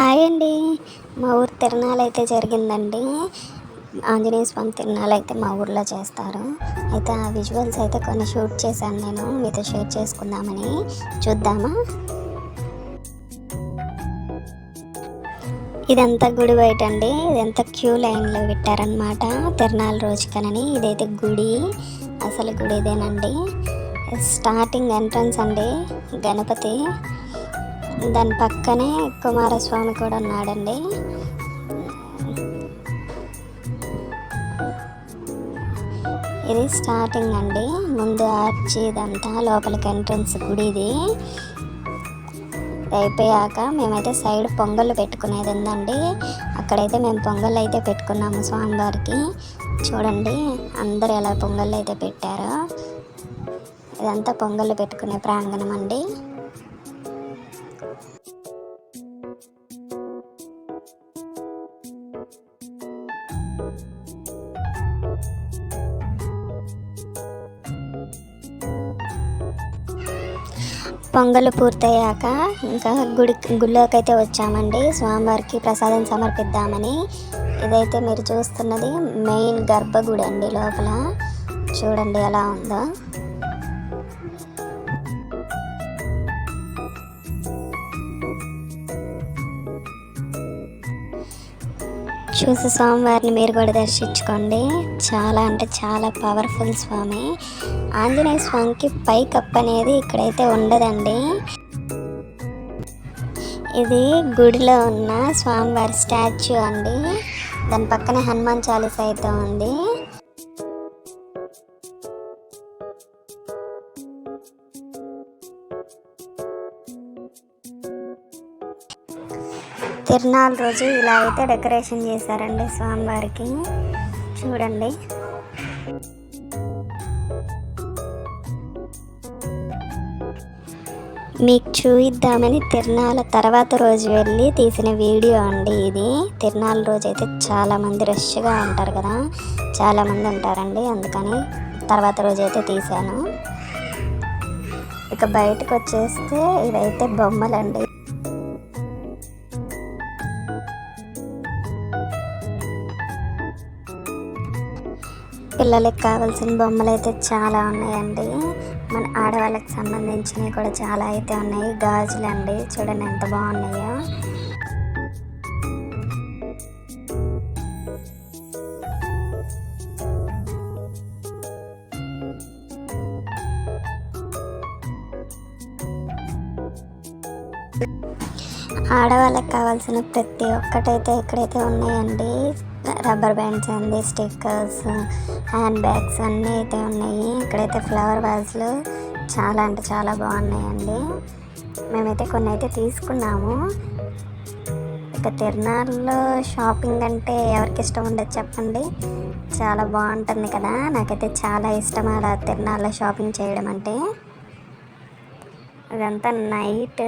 Hi అండి. మా ఊరు తిరణాలు అయితే జరిగిందండి. ఆంజనేయ స్వామి తిరణాలు అయితే మా ఊర్లో చేస్తారు. అయితే ఆ విజువల్స్ అయితే కొన్ని షూట్ చేశాను నేను. మీతో షేర్ చేసుకుందామని చూద్దామా? ఇదంతా గుడి బయట అండి. ఇదంతా క్యూ లైన్లో పెట్టారనమాట తిరణాల రోజుకనని ఇదైతే గుడి. అసలు గుడి ఇదేనండి. స్టార్టింగ్ ఎంట్రన్స్ అండి. గణపతి దాని పక్కనే కుమారస్వామి కూడా ఉన్నాడండి. ఇది స్టార్టింగ్ అండి. ముందు ఆర్చి ఇదంతా లోపలికి ఎంట్రన్స్ గుడి ఇది అయిపోయాక మేమైతే సైడ్ పొంగళ్ళు పెట్టుకునేది ఉందండి. అక్కడైతే మేము పొంగళ్ళు అయితే పెట్టుకున్నాము స్వామివారికి. చూడండి అందరు ఎలా పొంగళ్ళు అయితే పెట్టారో. ఇదంతా పొంగళ్ళు పెట్టుకునే ప్రాంగణం అండి. పొంగలు పూర్తయ్యాక ఇంకా గుడి గుళ్ళోకి అయితే వచ్చామండి. స్వామివారికి ప్రసాదం సమర్పిద్దామని. ఇదైతే మీరు చూస్తున్నది మెయిన్ గర్భగుడి అండి లోపల. చూడండి ఎలా ఉందో. చూసి స్వామివారిని మీరు కూడా దర్శించుకోండి. చాలా అంటే చాలా పవర్ఫుల్ స్వామి. ఆంజనేయ స్వామికి పై కప్ అనేది ఇక్కడైతే ఉండదండి. ఇది గుడిలో ఉన్న స్వామివారి స్టాచ్యూ అండి. దాని పక్కన హనుమాన్ చాలీస అయితే ఉంది. తిరునాళ్ళ రోజు ఇలా అయితే డెకరేషన్ చేశారండి స్వామివారికి. చూడండి. మీకు చూయిద్దామని తిరునాళ్ళ తర్వాత రోజు వెళ్ళి తీసిన వీడియో అండి ఇది. తిరునాళ్ళ రోజు అయితే చాలామంది రష్గా ఉంటారు కదా. చాలామంది ఉంటారండి అందుకని తర్వాత రోజు అయితే తీశాను. ఇక బయటకు వచ్చేస్తే ఇవైతే బొమ్మలండి. పిల్లలకి కావాల్సిన బొమ్మలు అయితే చాలా ఉన్నాయండి. మన ఆడవాళ్ళకి సంబంధించినవి కూడా చాలా అయితే ఉన్నాయి. గాజులు అండి చూడండి ఎంత బాగున్నాయో. ఆడవాళ్ళకి కావాల్సిన ప్రతి ఒక్కటైతే ఇక్కడైతే ఉన్నాయండి. రబ్బర్ బ్యాండ్స్ అండి స్టిక్కర్స్ హ్యాండ్ బ్యాగ్స్ అన్నీ అయితే ఉన్నాయి. ఇక్కడైతే ఫ్లవర్ వాజ్లు చాలా అంటే చాలా బాగున్నాయండి. మేమైతే కొన్ని అయితే తీసుకున్నాము. ఇక తిరునాళ్ళలో షాపింగ్ అంటే ఎవరికి ఇష్టం ఉండదు చెప్పండి. చాలా బాగుంటుంది కదా. నాకైతే చాలా ఇష్టం అలా తిరునాళ్ళలో షాపింగ్ చేయడం అంటే. అదంతా నైట్.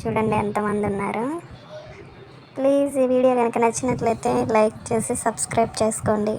చూడండి ఎంతమంది ఉన్నారు. ప్లీజ్ ఈ వీడియో కనుక నచ్చినట్లయితే లైక్ చేసి సబ్స్క్రైబ్ చేసుకోండి.